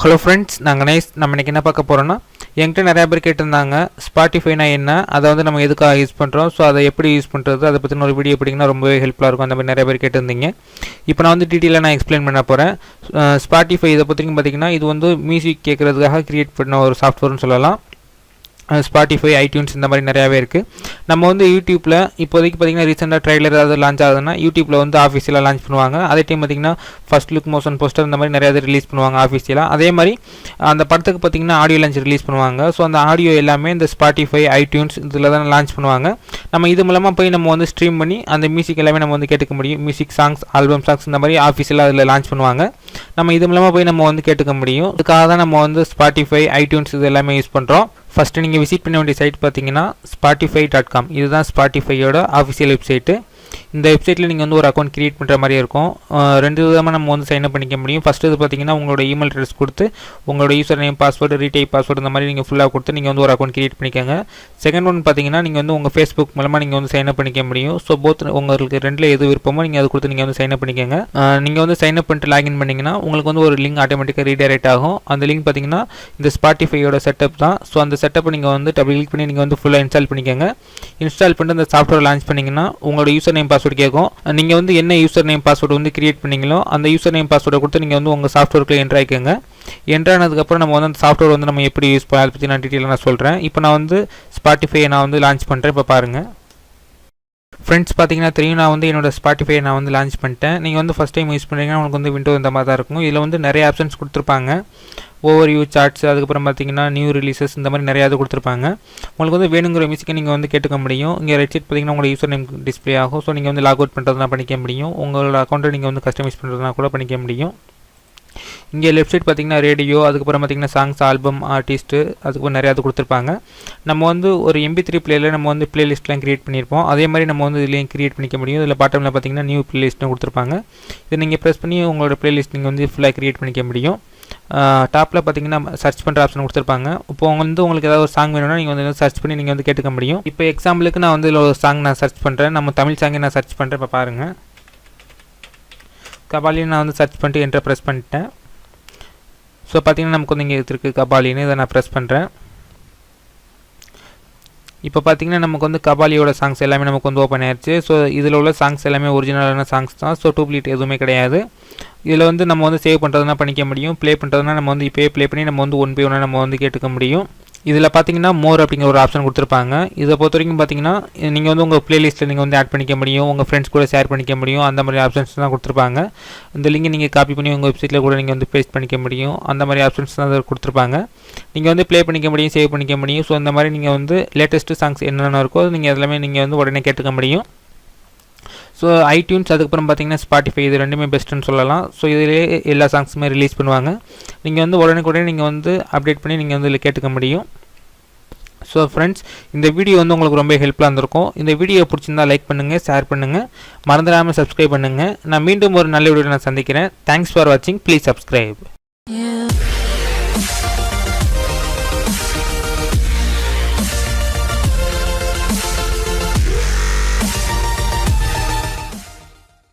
Hello friends நாங்கள் nice நம்ம இன்றைக்கி என்ன பார்க்க போகிறோன்னா என்கிட்ட நிறையா பேர் கேட்டிருந்தாங்க ஸ்பாட்டிஃபைனா என்ன அதை வந்து நம்ம எதுக்காக யூஸ் பண்ணுறோம் ஸோ அதை எப்படி யூஸ் பண்ணுறது அதை பற்றின ஒரு வீடியோ எப்படிங்கன்னா ரொம்பவே ஹெல்ப்ஃபுல்லாக இருக்கும். அந்த மாதிரி நிறைய பேர் கேட்டிருந்தீங்க. இப்போ நான் வந்து டீட்டெயிலாக நான் எக்ஸ்பிளைன் பண்ண போகிறேன் ஸ்பாட்டிஃபை இதை பற்றியும் பார்த்தீங்கன்னா இது வந்து மியூசிக் கேட்குறதுக்காக க்ரியேட் பண்ண ஒரு சாஃப்ட்வேர்னு சொல்லலாம். ஸ்பாட்டிஃபை ஐடியூன்ஸ் இந்த மாதிரி நிறையாவே இருக்குது நம்ம வந்து யூடியூப்பில் இப்போதைக்கு பார்த்தீங்கன்னா ரீசெண்டாக ட்ரைலர் ஏதாவது லான்ச் ஆகுதுன்னா யூடியூப்பில் வந்து ஆஃபீஸில் லான்ச் பண்ணுவாங்க. அதே டைம் பார்த்திங்கன்னா ஃபஸ்ட் லுக் மோஷன் போஸ்டர் இந்த மாதிரி நிறையா ரிலீஸ் பண்ணுவாங்க ஆஃபீஸில் அதே மாதிரி அந்த படத்துக்கு பார்த்தீங்கன்னா ஆடியோ லான்ச் ரிலீஸ் பண்ணுவாங்க. ஸோ அந்த ஆடியோ எல்லாமே இந்த ஸ்பாட்டிஃபை ஐடியூன்ஸ் இதில் தான் லான்ச் பண்ணுவாங்க. நம்ம இது மூலமாக போய் நம்ம வந்து ஸ்ட்ரீம் பண்ணி அந்த மியூசிக் எல்லாமே நம்ம வந்து கேட்டுக்க முடியும். மியூசிக் சாங்ஸ் ஆல்பம் சாங்ஸ் இந்த மாதிரி ஆஃபீஸில் அதில் லான்ச் பண்ணுவாங்க. நம்ம இது மூலமாக போய் நம்ம வந்து கேட்டுக்க முடியும். இதுக்காக தான் நம்ம வந்து ஸ்பாட்டிஃபை ஐடியூன்ஸ் இது எல்லாமே யூஸ் பண்ணுறோம் ஃபஸ்ட்டு நீங்கள் விசிட் பண்ண வேண்டிய சைட் பார்த்தீங்கன்னா ஸ்பாட்டிஃபை டாட் காம் இதுதான் ஸ்பாட்டிஃபையோட ஆஃபிஷியல் வெப்சைட்டு இந்த வெப்சைட்டில் நீங்கள் வந்து ஒரு அக்கௌண்ட் க்ரியேட் பண்ணுற மாதிரி இருக்கும். ரெண்டு விதமாக நம்ம வந்து சைன் அப் பண்ணிக்க முடியும். ஃபஸ்ட்டு இது பார்த்தீங்கன்னா உங்களோட இமெயில் அட்ரஸ் கொடுத்து உங்களோட user name password retype password இந்த மாதிரி நீங்கள் ஃபுல்லாக கொடுத்து நீங்கள் வந்து ஒரு அக்கௌண்ட் க்ரியேட் பண்ணிக்கோங்க. செகண்ட் ஒன் பார்த்தீங்கன்னா நீங்கள் வந்து உங்கள் ஃபேஸ்புக் மூலமாக நீங்கள் வந்து சைன் அப் பண்ணிக்க முடியும். ஸோ போத் உங்களுக்கு ரெண்டில் எது விருப்பமோ நீங்கள் அதை கொடுத்து நீங்கள் வந்து சைன் அப் பண்ணிக்கோங்க. நீங்கள் வந்து சைன் அப் பண்ணிட்டு லாகின் பண்ணிங்கன்னா உங்களுக்கு வந்து ஒரு லிங்க் ஆட்டோமேட்டிக்காக ரீடைரக்ட் ஆகும். அந்த லிங்க் பார்த்தீங்கன்னா இந்த ஸ்பாட்டிஃபையோட செட்டப் தான். ஸோ அந்த செட்டப்பை நீங்கள் வந்து டபுள் கிளிக் பண்ணி நீங்கள் வந்து ஃபுல்லாக இன்ஸ்டால் பண்ணிக்கோங்க. இன்ஸ்டால் பண்ணிட்டு அந்த சாஃப்ட்வேர் லான்ச் பண்ணிங்கன்னா உங்களோட யூசர் நேம் பாஸ்வேர்டு கேட்கும் நீங்கள் வந்து என்ன யூசர் நேம் பாஸ்வேர்டு வந்து கிரியேட் பண்ணீங்களோ அந்த யூசர் நேம் பாஸ்வேர்டை கொடுத்து நீங்கள் வந்து உங்கள் சாஃப்ட்வேர்க்குள்ளே என்ட்ரு ஆகிக்கோங்க என்ட்ரானதுக்கப்புறம் நம்ம வந்து அந்த சாஃப்ட்வேர் வந்து நம்ம எப்படி யூஸ் பண்ண அதை பற்றி நான் டீட்டெயிலாக நான் சொல்கிறேன் இப்போ நான் வந்து ஸ்பாட்டிஃபை நான் வந்து லான்ச் பண்ணுறேன் இப்போ பாருங்கள் ஃப்ரெண்ட்ஸ் பார்த்தீங்கன்னா தெரியும் நான் வந்து என்னோட ஸ்பாட்டிஃபை நான் வந்து லான்ச் பண்ணிட்டேன். நீங்கள் வந்து ஃபஸ்ட் டைம் யூஸ் பண்ணுறீங்கன்னா உங்களுக்கு வந்து விண்டோ இந்த மாதிரி தான் இருக்கும். இதில் வந்து நிறைய ஆப்ஷன்ஸ் கொடுத்துருப்பாங்க. ஓவர் வியூ சார்ட்ஸ் அதுக்கப்புறம் பார்த்தீங்கன்னா நியூ ரிலீசஸ் இந்த மாதிரி நிறையா இது கொடுத்துருப்பாங்க. உங்களுக்கு வந்து வேணுங்கிற மியூசிக்கை நீங்கள் வந்து கேட்டுக்க முடியும். இங்கே ரெட் சைட் பார்த்தீங்கன்னா உங்களோட யூசர் நேம் டிஸ்பிளே ஆகும். ஸோ நீங்கள் வந்து லாக் அவுட் பண்ணுறதுனா பண்ணிக்க முடியும். உங்களோட அக்கௌண்ட்டை நீங்கள் வந்து கஸ்டமைஸ் பண்ணுறதுனா கூட பண்ணிக்க முடியும். இங்கே லெஃப்ட் சைட் பார்த்தீங்கன்னா ரேடியோ அதுக்கப்புறம் பார்த்தீங்கன்னா சாங்ஸ் ஆல்பம் ஆர்டிஸ்ட்டு அதுக்கப்புறம் நிறையா அது கொடுத்துருப்பாங்க. நம்ம வந்து ஒரு எம்பி த்ரீ பிளேயில் நம்ம வந்து பிளேலிஸ்ட்லாம் க்ரியேட் பண்ணியிருப்போம் அதே மாதிரி நம்ம வந்து இதுலேயும் க்ரியேட் பண்ணிக்க முடியும். இதில் பாட்டமில் பார்த்தீங்கன்னா நியூ பிளேலிஸ்ட்டும் கொடுத்துருப்பாங்க. இதை நீங்கள் ப்ரெஸ் பண்ணி உங்களோட பிளேலிஸ்ட் நீங்கள் வந்து ஃபுல்லாக க்ரியேட் பண்ணிக்க முடியும். டாப்பில் பார்த்தீங்கன்னா சர்ச் பண்ணுற ஆப்ஷன் கொடுத்துருப்பாங்க. இப்போ வந்து உங்களுக்கு ஏதாவது ஒரு சாங் வேணும்னா நீங்கள் வந்து சர்ச் பண்ணி நீங்கள் வந்து கேட்டுக்க முடியும். இப்போ எக்ஸாம்பிளுக்கு நான் வந்து இதில் ஒரு சாங் நான் சர்ச் பண்ணுறேன் நம்ம தமிழ் சாங்கை நான் சர்ச் பண்ணுறேன் இப்போ பாருங்கள் கபாலின்னு நான் வந்து சர்ச் பண்ணிட்டு என்ட்ரை ப்ரெஸ் பண்ணிட்டேன். ஸோ பார்த்தீங்கன்னா நமக்கு வந்து இங்கே இருக்குது கபாலின்னு. இதை நான் ப்ரெஸ் பண்ணுறேன் இப்போ பார்த்தீங்கன்னா நமக்கு வந்து கபாலியோட சாங்ஸ் எல்லாமே நமக்கு வந்து ஓப்பன் ஆயிடுச்சு ஸோ இதில் உள்ள சாங்ஸ் எல்லாமே ஒரிஜினலான சாங்ஸ் தான். ஸோ டூப்ளிட் எதுவுமே கிடையாது. இதில் வந்து நம்ம வந்து சேவ் பண்ணுறதுனா பண்ணிக்க முடியும். ப்ளே பண்ணுறதுனா நம்ம வந்து இப்போயே ப்ளே பண்ணி நம்ம வந்து ஒன் பை ஒன்னாக நம்ம வந்து கேட்டுக்க முடியும். இதில் பார்த்தீங்கன்னா மோர் அப்படிங்கிற ஒரு ஆப்ஷன் கொடுத்துருப்பாங்க. இதை பொறுத்த வரைக்கும் பார்த்தீங்கன்னா நீங்கள் வந்து உங்கள் ப்ளேலிஸ்ட்டில் நீங்கள் வந்து ஆட் பண்ணிக்க முடியும் உங்கள் ஃப்ரெண்ட்ஸ் கூட ஷேர் பண்ணிக்க முடியும் அந்த மாதிரி ஆப்ஷன்ஸ் தான் கொடுத்துருப்பாங்க. இந்த லிங்கை நீங்கள் காப்பி பண்ணி உங்கள் வெப்சைட்டில் கூட நீங்கள் வந்து பேஸ்ட் பண்ணிக்க முடியும். அந்த மாதிரி ஆப்ஷன்ஸ் தான் கொடுத்துருப்பாங்க. நீங்கள் வந்து ப்ளே பண்ணிக்க முடியும் சேவ் பண்ணிக்க முடியும். ஸோ அந்த மாதிரி நீங்கள் வந்து லேட்டஸ்ட்டு சாங்ஸ் என்னென்ன இருக்கோ நீங்கள் எல்லாமே நீங்கள் வந்து உடனே கேட்டுக்க முடியும். ஸோ ஐடியூன்ஸ் அதுக்கப்புறம் பார்த்தீங்கன்னா ஸ்பாட்டிஃபை இது ரெண்டுமே பெஸ்ட்டுன்னு சொல்லலாம். ஸோ இதிலே எல்லா சாங்ஸுமே ரிலீஸ் பண்ணுவாங்க. நீங்கள் வந்து உடனே நீங்கள் வந்து அப்டேட் பண்ணி நீங்கள் வந்து இதில் கேட்டுக்க முடியும். ஸோ ஃப்ரெண்ட்ஸ் இந்த வீடியோ வந்து உங்களுக்கு ரொம்ப ஹெல்ப்ஃபுல்லாக இருந்திருக்கும். இந்த வீடியோ பிடிச்சிருந்தா லைக் பண்ணுங்கள் ஷேர் பண்ணுங்கள் மறந்துடாமல் சப்ஸ்கிரைப் பண்ணுங்கள் நான் மீண்டும் ஒரு நல்ல வீடியோ நான் சந்திக்கிறேன். தேங்க்ஸ் ஃபார் வாட்சிங் ப்ளீஸ் சப்ஸ்கிரைப்